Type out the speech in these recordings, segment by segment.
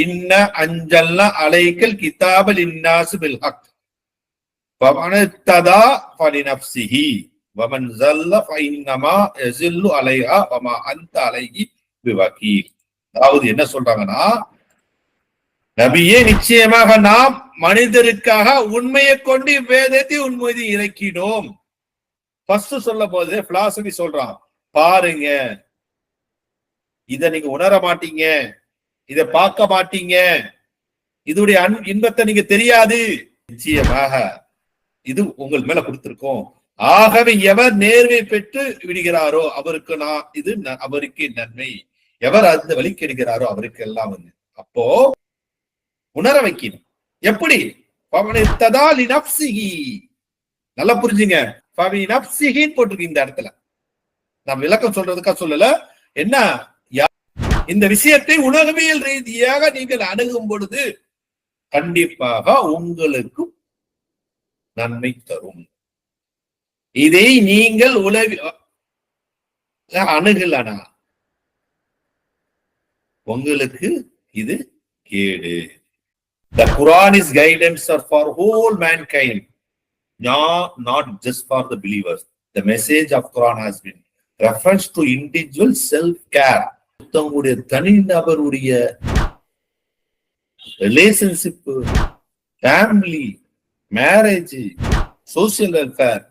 இன்ன அஞ்சல்ல அலைக்கல் கிதாபல் இன்னாசு பில் ஹக் فمن اهتدى فلنفسه ومن زل فإنما يزل عليها وما أنت عليه بوكيل அதாவது என்ன சொல்றாங்கன்னா நபியே நிச்சயமாக நாம் மனிதருக்காக உண்மையை கொண்டு வேதத்தை உண்மையை இறக்கினோம் ஃபர்ஸ்ட் சொல்ல போது பிலாசபி சொல்றான் பாருங்க இத நீங்க உணர மாட்டீங்க இத பார்க்க மாட்டீங்க. இதோடைய அன் இன்பத்தை நீங்க தெரியாது. நிச்சயமாக இது உங்கள் மேல கொடுத்திருக்கோம். ஆகவே எவர் நேர்மை பெற்று விடுகிறாரோ அவருக்கு நான் இது ந- அவருக்கு நன்மை. எவர் அந்த வழி கெடுகிறாரோ அவருக்கு எல்லாம் வந்து அப்போ உணர வைக்கணும். எப்படி? பவனித்ததா லினப்சிஹி நல்லா புரிஞ்சுங்க. பவி நப்சிஹின்னு போட்டிருக்கு இந்த இடத்துல. நான் விளக்கம் சொல்றதுக்கா சொல்லல? என்ன? இந்த விஷயத்தை உலகவியல் ரீதியாக நீங்கள் அணுகும் பொழுது கண்டிப்பாக உங்களுக்கு நன்மை தரும் இதை நீங்கள் உலவி அணுகலனா உங்களுக்கு இது கேடு The Quran is guidance for whole mankind, not, not just for the believers. The message of Quran has been reference to individual self-care. ஒருத்தவங்களுடைய தனி நபருடைய relationship family marriage social welfare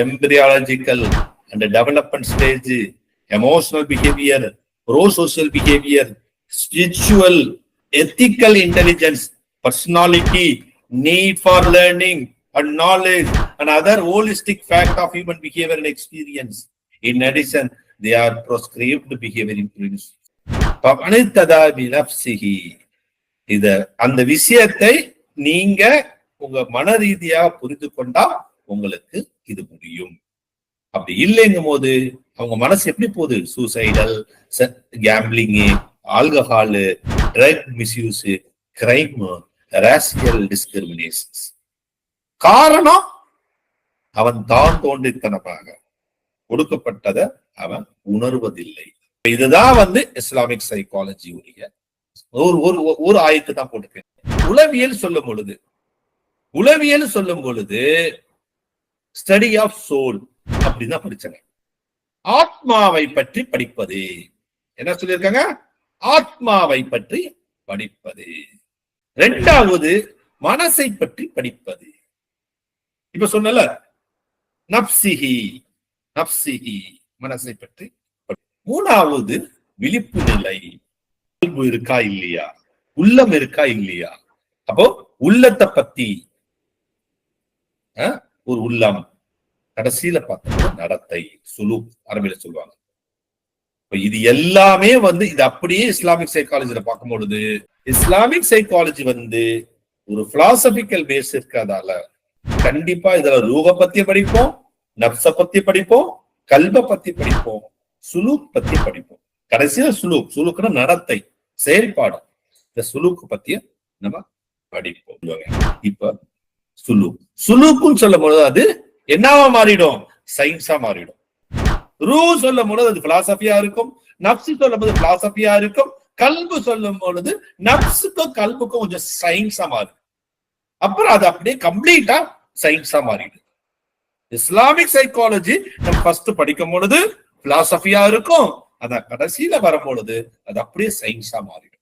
embryological and development stage emotional behaviour pro social behaviour spiritual ethical intelligence personality need for learning and knowledge and other holistic fact of human behaviour and experience in addition they are proscribed behavioral principles இத அந்த விஷயத்தை நீங்க உங்க மன ரீதியா புரிந்து கொண்டா உங்களுக்கு இது முடியும். அப்படி இல்லைங்கும் போது அவங்க மனசு எப்படி போகுது? Suicidal gambling alcohol drug misuse crime racial discrimination காரணம் அவன் தான் தோன்றித்தனமாக. கொடுக்கப்பட்டதை அவன் உணர்வதில்லை. இதுதான் வந்து இஸ்லாமிக் சைக்காலஜி உடைய ஒரு ஒரு ஒரு ஆயத்து தான் போட்டிருக்கேன். உளவியல் சொல்லும் பொழுது உளவியல் சொல்லும் பொழுது ஸ்டடி ஆஃப் சோல் அப்படின்னு படிச்சாங்க ஆத்மாவை பற்றி படிப்பது. என்ன சொல்லியிருக்காங்க? ஆத்மாவை பற்றி படிப்பது. ரெண்டாவது மனசை பற்றி படிப்பது. இப்ப சொன்னல நப்சிஹி. நப்சிஹி மனசை பற்றி. மூணாவது விழிப்பு நிலை. இருக்கா இல்லையா? உள்ளம் இருக்கா இல்லையா? அப்போ உள்ளத்தை பத்தி. ஒரு உள்ளம். கடைசியில பார்த்தோம்னா நடத்தை சுலு அரபியில சொல்லுவாங்க. இது எல்லாமே வந்து இது அப்படியே இஸ்லாமிக் சைக்காலஜில பார்க்கும் பொழுது இஸ்லாமிக் சைக்காலஜி வந்து ஒரு பிலாசபிக்கல் பேஸ் இருக்கிறதால கண்டிப்பா இதுல ரூக பத்தி படிப்போம் நப்ச பத்தி படிப்போம் கல்வ பத்தி படிப்போம் சுலூக் பத்தி படிப்போம். கடைசியில சுலூக் சுலூக்னா நடத்தை செயல்பாடு. இந்த சுலூக் பத்திய நம்ம படிப்போம். இப்ப சுலூக். சுலூக்குன்னு சொல்லும் பொழுது அது என்னவா மாறிடும்? சயின்ஸா மாறிடும். ரூ சொல்லும் பொழுது அது பிலாசபியா இருக்கும் நப்சு சொல்லும் போது பிலாசபியா இருக்கும் கல்பு சொல்லும் பொழுது நப்சுக்கும் கல்புக்கும் கொஞ்சம் சயின்ஸா மாறும். அப்புறம் அது அப்படியே கம்ப்ளீட்டா சயின்ஸா மாறிடும். இஸ்லாமிக் சைக்காலஜி நம்ம ஃபர்ஸ்ட் படிக்கும் பொழுது பிலாசபியா இருக்கும். அத கடைசியில வரும் பொழுது அது அப்படியே சயின்ஸா மாறிடும்.